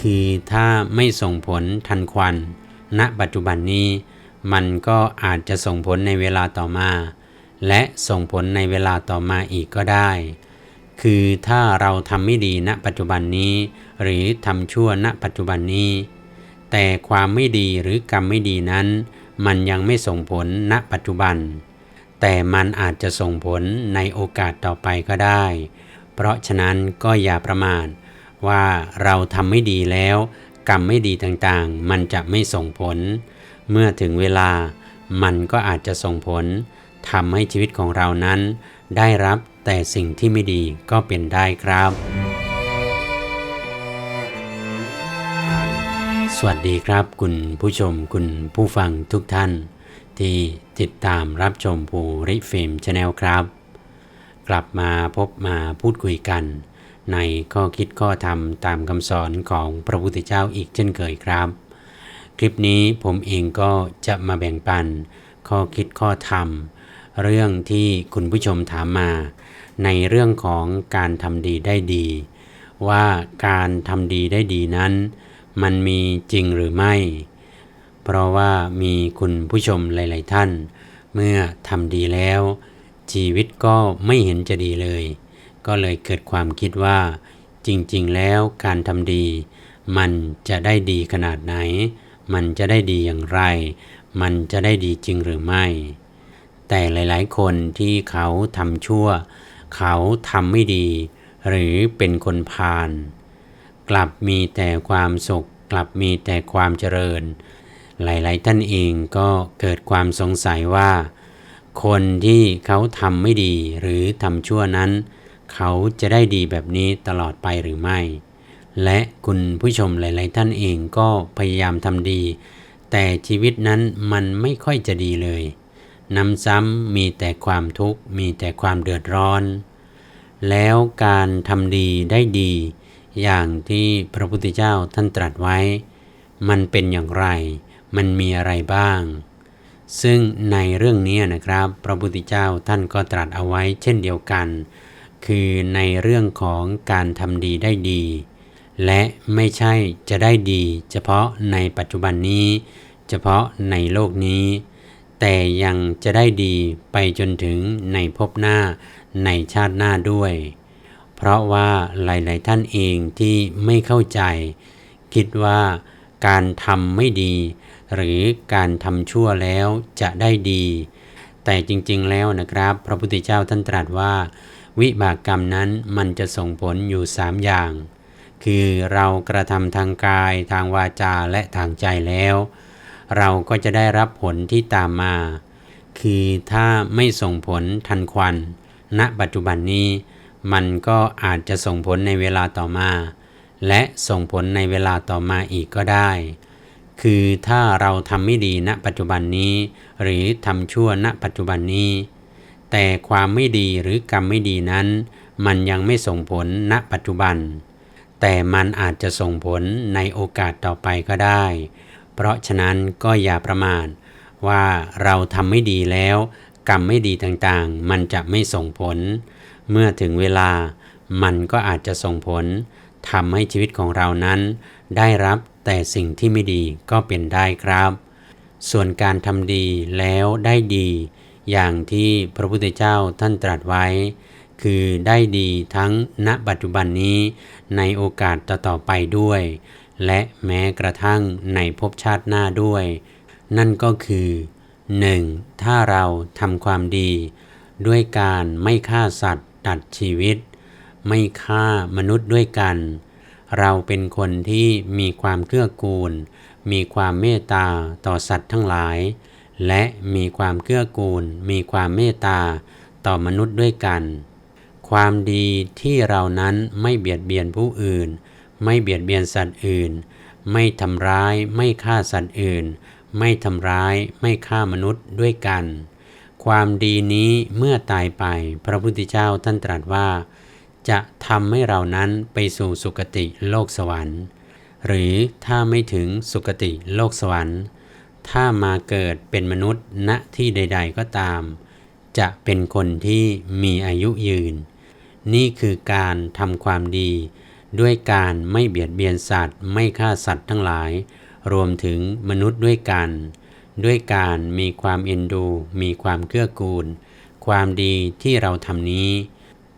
คือถ้าไม่ส่งผลทันควัน ณปัจจุบันนี้ มันก็อาจจะส่งผลในเวลาต่อมา และส่งผลในเวลาต่อมาอีกก็ได้ คือถ้าเราทำไม่ดีณปัจจุบันนี้ หรือทำชั่วณปัจจุบันนี้ แต่ความไม่ดีหรือกรรมไม่ดีนั้น มันยังไม่ส่งผลณปัจจุบัน แต่มันอาจจะส่งผลในโอกาสต่อไปก็ได้ เพราะฉะนั้นก็อย่าประมาท ว่าเราทำไม่ดีแล้ว กรรมไม่ดีต่างๆ มันจะไม่ส่งผล เมื่อถึงเวลามันก็อาจจะส่งผลทำให้ชีวิตของเรานั้น ได้รับแต่สิ่งที่ไม่ดีก็เป็นได้ครับ สวัสดีครับ คุณผู้ชมคุณผู้ฟังทุกท่าน ที่ติดตามรับชมภูริฟิล์มชาแนลครับ กลับมาพบมาพูดคุยกัน ในข้อคิดข้อธรรมตามคำสอนของพระพุทธเจ้าอีกเช่นเคยครับ คลิปนี้ผมเองก็จะมาแบ่งปัน ข้อคิดข้อธรรม เรื่องที่คุณผู้ชมถามมา ในเรื่องของการทำดีได้ดี ว่าการทำดีได้ดีนั้น มันมีจริงหรือไม่ เพราะว่ามีคุณผู้ชมหลาย ๆ ท่าน เมื่อทำดีแล้ว ชีวิตก็ไม่เห็นจะดีเลย ก็เลยเกิดความคิดว่า จริงๆ แล้วการทำดี มันจะได้ดีขนาดไหน มันจะได้ดีอย่างไร มันจะได้ดีจริงหรือไม่ แต่หลายๆ คนที่เขาทำชั่ว เขาทำไม่ดี หรือเป็นคนพาลกลับมีแต่ความสุข กลับมีแต่ความเจริญ หลาย ๆ ท่านเองก็เกิดความสงสัยว่า คนที่เขาทำไม่ดีหรือทำชั่วนั้น เขาจะได้ดีแบบนี้ตลอดไปหรือไม่ และคุณผู้ชมหลาย ๆ ท่านเองก็พยายามทำดี แต่ชีวิตนั้นมันไม่ค่อยจะดีเลยนำซ้ำมีแต่ความทุกข์มีแต่ความเดือดร้อน แล้วการทำดีได้ดี อย่างที่พระพุทธเจ้าท่านตรัสไว้ มันเป็นอย่างไร มันมีอะไรบ้าง ซึ่งในเรื่องนี้นะครับ พระพุทธเจ้าท่านก็ตรัสเอาไว้เช่นเดียวกัน คือในเรื่องของการทำดีได้ดี และไม่ใช่จะได้ดี เฉพาะในปัจจุบันนี้ เฉพาะในโลกนี้ แต่ยังจะได้ดีไปจนถึงในภพหน้าในชาติหน้าด้วย เพราะว่าหลาย ๆ ท่านเองที่ไม่เข้าใจ คิดว่าการทำไม่ดี หรือการทำชั่วแล้วจะได้ดี แต่จริง ๆ แล้วนะครับ พระพุทธเจ้าท่านตรัสว่า วิบากกรรมนั้นมันจะส่งผลอยู่สามอย่าง คือเรากระทำทางกายทางวาจาและทางใจแล้ว เราก็จะได้รับผลที่ตามมา คือถ้าไม่ส่งผลทันควัน ณปัจจุบันนี้ มันก็อาจจะส่งผลในเวลาต่อมา และส่งผลในเวลาต่อมาอีกก็ได้ คือถ้าเราทำไม่ดีณปัจจุบันนี้ หรือทำชั่วณปัจจุบันนี้ แต่ความไม่ดีหรือกรรมไม่ดีนั้น มันยังไม่ส่งผลณปัจจุบัน แต่มันอาจจะส่งผลในโอกาสต่อไปก็ได้ เพราะฉะนั้นก็อย่าประมาทว่าเราทำไม่ดีแล้ว กรรมไม่ดีต่างๆ มันจะไม่ส่งผล เมื่อถึงเวลามันก็อาจจะส่งผลทำให้ชีวิตของเรานั้น ได้รับแต่สิ่งที่ไม่ดีก็เป็นได้ครับ ส่วนการทำดีแล้วได้ดี อย่างที่พระพุทธเจ้าท่านตรัสไว้ คือได้ดีทั้งณปัจจุบันนี้ในโอกาสต่อๆไปด้วย และแม้กระทั่งในภพชาติหน้าด้วย นั่นก็คือ 1. ถ้าเราทำความดี ด้วยการไม่ฆ่าสัตว์ตัดชีวิต ไม่ฆ่ามนุษย์ด้วยกัน เราเป็นคนที่มีความเกื้อกูล มีความเมตตาต่อสัตว์ทั้งหลาย และมีความเกื้อกูล มีความเมตตาต่อมนุษย์ด้วยกัน ความดีที่เรานั้นไม่เบียดเบียนผู้อื่น ไม่เบียดเบียนสัตว์อื่น ไม่ทำร้ายไม่ฆ่าสัตว์อื่น ไม่ทำร้ายไม่ฆ่ามนุษย์ด้วยกัน ความดีนี้เมื่อตายไปพระพุทธเจ้าท่านตรัสว่า จะทำให้เรานั้นไปสู่สุคติโลกสวรรค์ หรือถ้าไม่ถึงสุคติโลกสวรรค์ ถ้ามาเกิดเป็นมนุษย์ณที่ใด ๆ ก็ตาม จะเป็นคนที่มีอายุยืน นี่คือการทำความดี ด้วยการไม่เบียดเบียนสัตว์ ไม่ฆ่าสัตว์ทั้งหลาย รวมถึงมนุษย์ด้วยกัน ด้วยการมีความเอ็นดู มีความเกื้อกูล ความดีที่เราทำนี้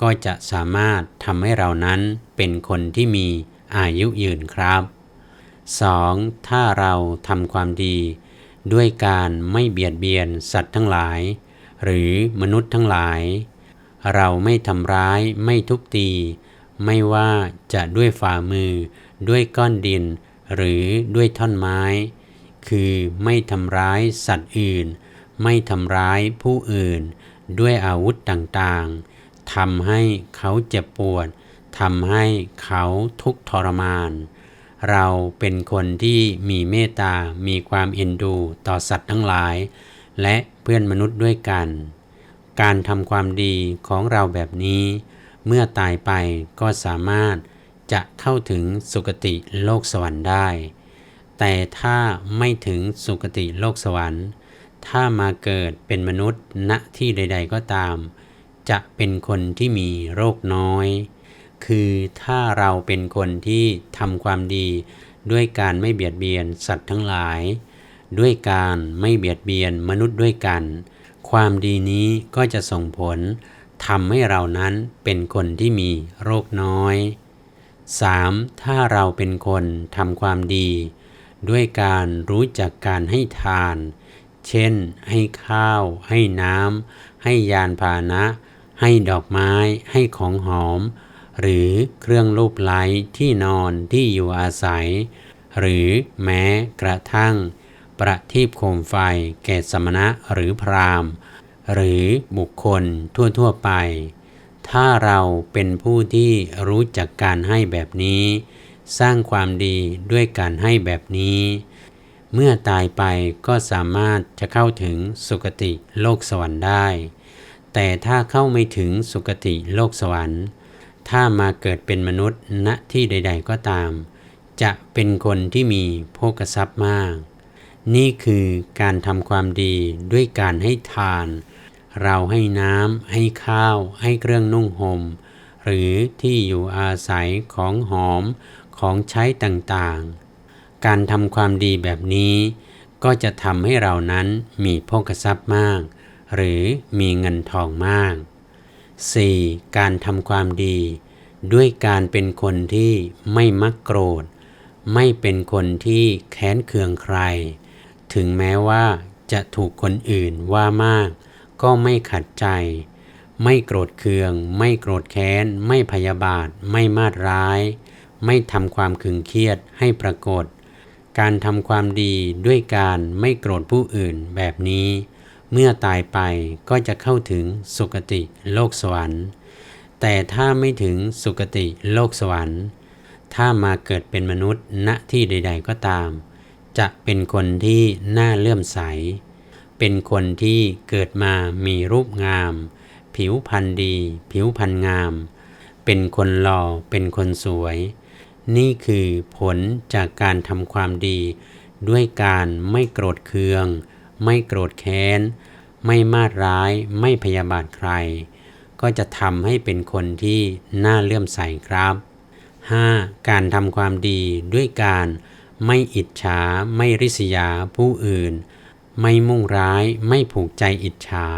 ก็จะสามารถทำให้เรานั้นเป็นคนที่มีอายุยืนครับ 2. ถ้าเราทำความดี ด้วยการไม่เบียดเบียนสัตว์ทั้งหลาย หรือมนุษย์ทั้งหลาย เราไม่ทำร้ายไม่ทุบตี ไม่ว่าจะด้วยฝ่ามือ ด้วยก้อนดิน หรือด้วยท่อนไม้ คือไม่ทำร้ายสัตว์อื่น ไม่ทำร้ายผู้อื่น ด้วยอาวุธต่างๆทำให้เขาเจ็บปวดทำให้เขาทุกข์ทรมาน เราเป็นคนที่มีเมตตา มีความเอ็นดูต่อสัตว์ทั้งหลาย และเพื่อนมนุษย์ด้วยกัน การทำความดีของเราแบบนี้ เมื่อตายไปก็สามารถจะเข้าถึงสุคติโลกสวรรค์ได้ แต่ถ้าไม่ถึงสุคติโลกสวรรค์ ถ้ามาเกิดเป็นมนุษย์ณที่ใด ๆ ก็ตาม จะเป็นคนที่มีโรคน้อย คือถ้าเราเป็นคนที่ทำความดีด้วยการไม่เบียดเบียนสัตว์ทั้งหลาย ด้วยการไม่เบียดเบียนมนุษย์ด้วยกัน ความดีนี้ก็จะส่งผลทำให้เรานั้นเป็นคนที่มีโรคน้อย 3. ถ้าเราเป็นคนทำความดี ด้วยการรู้จักการให้ทาน เช่น ให้ข้าว ให้น้ำให้ยานพาหนะ ให้ดอกไม้ ให้ของหอม หรือเครื่องรูปไล้ที่นอนที่อยู่อาศัย หรือแม้กระทั่ง ประทีปโคมไฟแก่สมณะหรือพรามหรือบุคคลทั่วๆไป ถ้าเราเป็นผู้ที่รู้จักการให้แบบนี้ สร้างความดีด้วยการให้แบบนี้ เมื่อตายไปก็สามารถจะเข้าถึงสุคติโลกสวรรค์ได้ แต่ถ้าเข้าไม่ถึงสุคติโลกสวรรค์ ถ้ามาเกิดเป็นมนุษย์ณที่ใด ๆ ก็ตาม จะเป็นคนที่มีโภกทรัพย์มาก นี่คือการทำความดีด้วยการให้ทาน เราให้น้ำให้ข้าว ให้เครื่องนุ่งหม่มหรือที่อยู่อาศัยของหอมของใช้ต่างๆ การทำความดีแบบนี้ ก็จะทำให้เรานั้นมีโภกทรัพย์มาก หรือมีเงินทองมาก 4. การทำความดี ด้วยการเป็นคนที่ไม่มักโกรธ ไม่เป็นคนที่แค้นเคืองใคร ถึงแม้ว่าจะถูกคนอื่นว่ามาก ก็ไม่ขัดใจ ไม่โกรธเคือง ไม่โกรธแค้น ไม่พยาบาท ไม่มาดร้าย ไม่ทำความขึงเครียดให้ปรากฏ การทำความดีด้วยการไม่โกรธผู้อื่นแบบนี้ เมื่อตายไปก็จะเข้าถึงสุคติโลกสวรรค์ แต่ถ้าไม่ถึงสุคติโลกสวรรค์ ถ้ามาเกิดเป็นมนุษย์ณที่ใด ๆ ก็ตาม จะเป็นคนที่น่าเลื่อมใส เป็นคนที่เกิดมามีรูปงาม ผิวพรรณดี ผิวพรรณงาม เป็นคนหล่อเป็นคนสวย นี่คือผลจากการทำความดี ด้วยการไม่โกรธเคือง ไม่โกรธแค้น ไม่มาดร้าย ไม่พยาบาทใคร ก็จะทำให้เป็นคนที่น่าเลื่อมใสครับ 5. การทำความดีด้วยการไม่อิจฉา ไม่ริษยาผู้อื่น ไม่มุ่งร้าย ไม่ผูกใจอิจฉา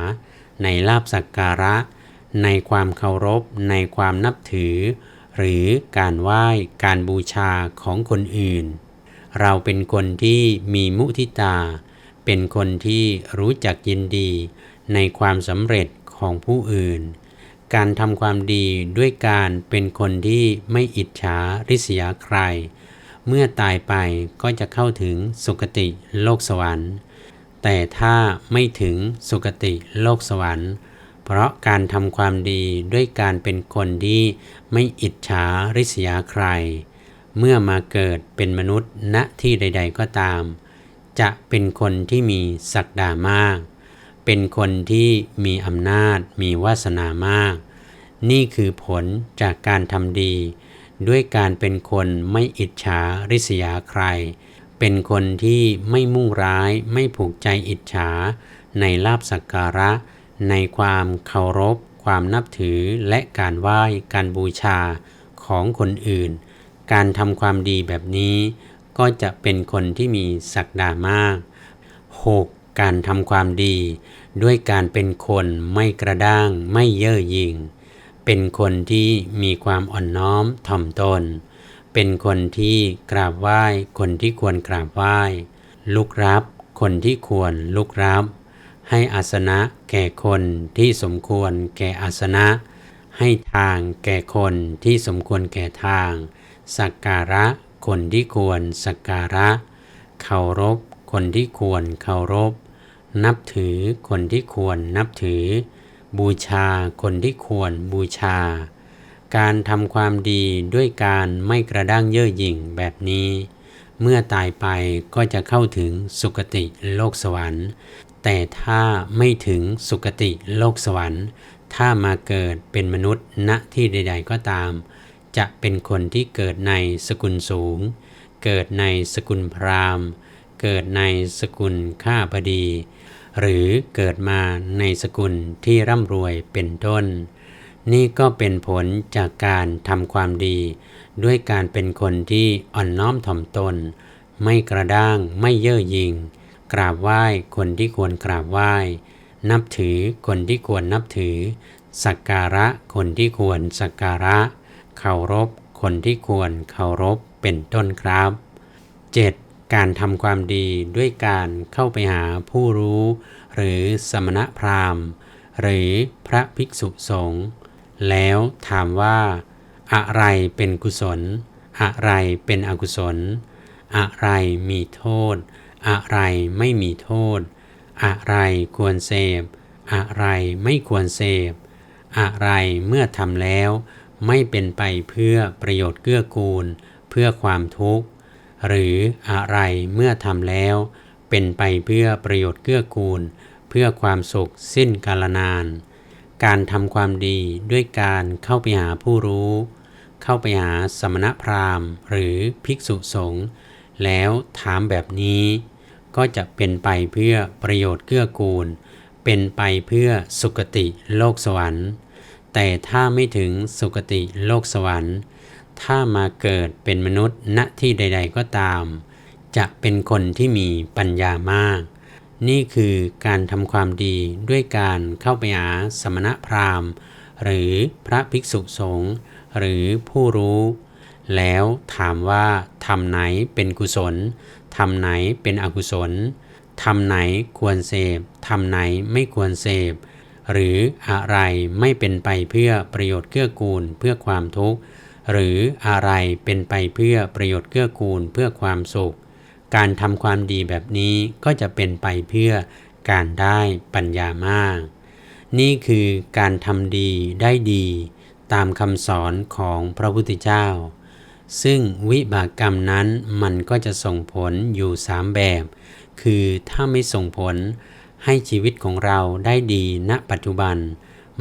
ในลาบสักการะ ในความเคารพ ในความนับถือ หรือการไหว้ การบูชาของคนอื่น เราเป็นคนที่มีมุทิตา เป็นคนที่รู้จักยินดีในความสำเร็จของผู้อื่น การทำความดีด้วยการเป็นคนที่ไม่อิจฉาริษยาใคร เมื่อตายไปก็จะเข้าถึงสุคติโลกสวรรค์ แต่ถ้าไม่ถึงสุคติโลกสวรรค์ เพราะการทำความดีด้วยการเป็นคนที่ไม่อิจฉาริษยาใคร เมื่อมาเกิดเป็นมนุษย์ณที่ใด ๆ ก็ตาม จะเป็นคนที่มีศักดามาก เป็นคนที่มีอำนาจ มีวาสนามาก นี่คือผลจากการทำดี ด้วยการเป็นคนไม่อิจฉาริษยาใคร เป็นคนที่ไม่มุ่งร้าย ไม่ผูกใจอิจฉา ในลาบสักการะ ในความเคารพ ความนับถือและการไหว้ การบูชาของคนอื่น การทำความดีแบบนี้ ก็จะเป็นคนที่มีศักดามาก 6. การทำความดี ด้วยการเป็นคนไม่กระด้างไม่เย่อหยิ่ง เป็นคนที่มีความอ่อนน้อมถ่อมตน เป็นคนที่กราบไหว้คนที่ควรกราบไหว้ ลุกรับคนที่ควรลุกรับ ให้อาสนะแก่คนที่สมควรแก่อาสนะ ให้ทางแก่คนที่สมควรแก่ทาง สักการะ คนที่ควรสักการะ เคารพ คนที่ควรเคารพ นับถือคนที่ควรนับถือ บูชาคนที่ควรบูชา การทำความดีด้วยการไม่กระด้างเย่อหยิ่งแบบนี้ เมื่อตายไปก็จะเข้าถึงสุคติโลกสวรรค์ แต่ถ้าไม่ถึงสุคติโลกสวรรค์ ถ้ามาเกิดเป็นมนุษย์ณที่ใด ๆ ก็ตาม จะเป็นคนที่เกิดในสกุลสูง เกิดในสกุลพราหมณ์ เกิดในสกุลข้าพดี หรือเกิดมาในสกุลที่ร่ำรวยเป็นต้น นี่ก็เป็นผลจากการทำความดี ด้วยการเป็นคนที่อ่อนน้อมถ่อมตน ไม่กระด้างไม่เย่อหยิ่งกราบไหว้คนที่ควรกราบไหว้ นับถือคนที่ควรนับถือ สักการะคนที่ควรสักการะ เคารพ คนที่ควรเคารพเป็นต้นครับ 7. การทำความดีด้วยการเข้าไปหาผู้รู้ หรือสมณพราหมณ์ หรือพระภิกษุสงฆ์แล้วถามว่า อะไรเป็นกุศล อะไรเป็นอกุศล อะไรมีโทษ อะไรไม่มีโทษ อะไรควรเสพ อะไรไม่ควรเสพ อะไรเมื่อทำแล้ว ไม่เป็นไปเพื่อประโยชน์เกื้อกูล เพื่อความทุกข์ หรืออะไรเมื่อทำแล้ว เป็นไปเพื่อประโยชน์เกื้อกูล เพื่อความสุขสิ้นกาลนาน การทำความดีด้วยการเข้าไปหาผู้รู้ เข้าไปหาสมณพราหมณ์ หรือภิกษุสงฆ์แล้วถามแบบนี้ ก็จะเป็นไปเพื่อประโยชน์เกื้อกูล เป็นไปเพื่อสุคติโลกสวรรค์ แต่ถ้าไม่ถึงสุคติโลกสวรรค์ ถ้ามาเกิดเป็นมนุษย์ณที่ใด ๆ ก็ตาม จะเป็นคนที่มีปัญญามาก นี่คือการทำความดีด้วยการเข้าไปหาสมณพราหมณ์ หรือพระภิกษุสงฆ์หรือผู้รู้ แล้วถามว่าทำไหนเป็นกุศลทำไหนเป็นอกุศลทำไหนควรเสพทำไหนไม่ควรเสพ หรืออะไรไม่เป็นไปเพื่อประโยชน์เกื้อกูลเพื่อความทุกข์ หรืออะไรเป็นไปเพื่อประโยชน์เกื้อกูลเพื่อความสุข การทำความดีแบบนี้ก็จะเป็นไปเพื่อการได้ปัญญามาก นี่คือการทำดีได้ดี ตามคำสอนของพระพุทธเจ้า ซึ่งวิบากกรรมนั้นมันก็จะส่งผลอยู่สามแบบ คือถ้าไม่ส่งผล ให้ชีวิตของเราได้ดีณปัจจุบัน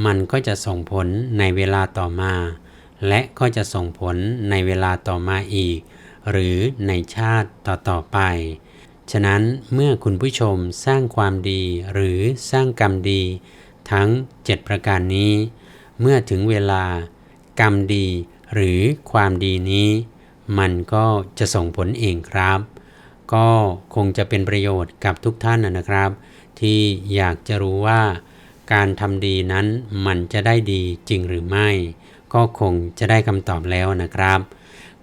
มันก็จะส่งผลในเวลาต่อมา และก็จะส่งผลในเวลาต่อมาอีก หรือในชาติต่อๆไป ฉะนั้นเมื่อคุณผู้ชมสร้างความดีหรือสร้างกรรมดี ทั้ง 7 ประการนี้ เมื่อถึงเวลา กรรมดีหรือความดีนี้ มันก็จะส่งผลเองครับ ก็คงจะเป็นประโยชน์กับทุกท่านนะครับ ที่อยากจะรู้ว่า การทำดีนั้นมันจะได้ดีจริงหรือไม่ ก็คงจะได้คำตอบแล้วนะครับ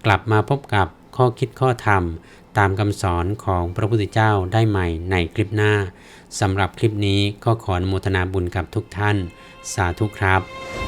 กลับมาพบกับข้อคิดข้อธรรม ตามคำสอนของพระพุทธเจ้าได้ใหม่ในคลิปหน้าสำหรับคลิปนี้ก็ขออนุโมทนาบุญกับทุกท่าน สาธุครับ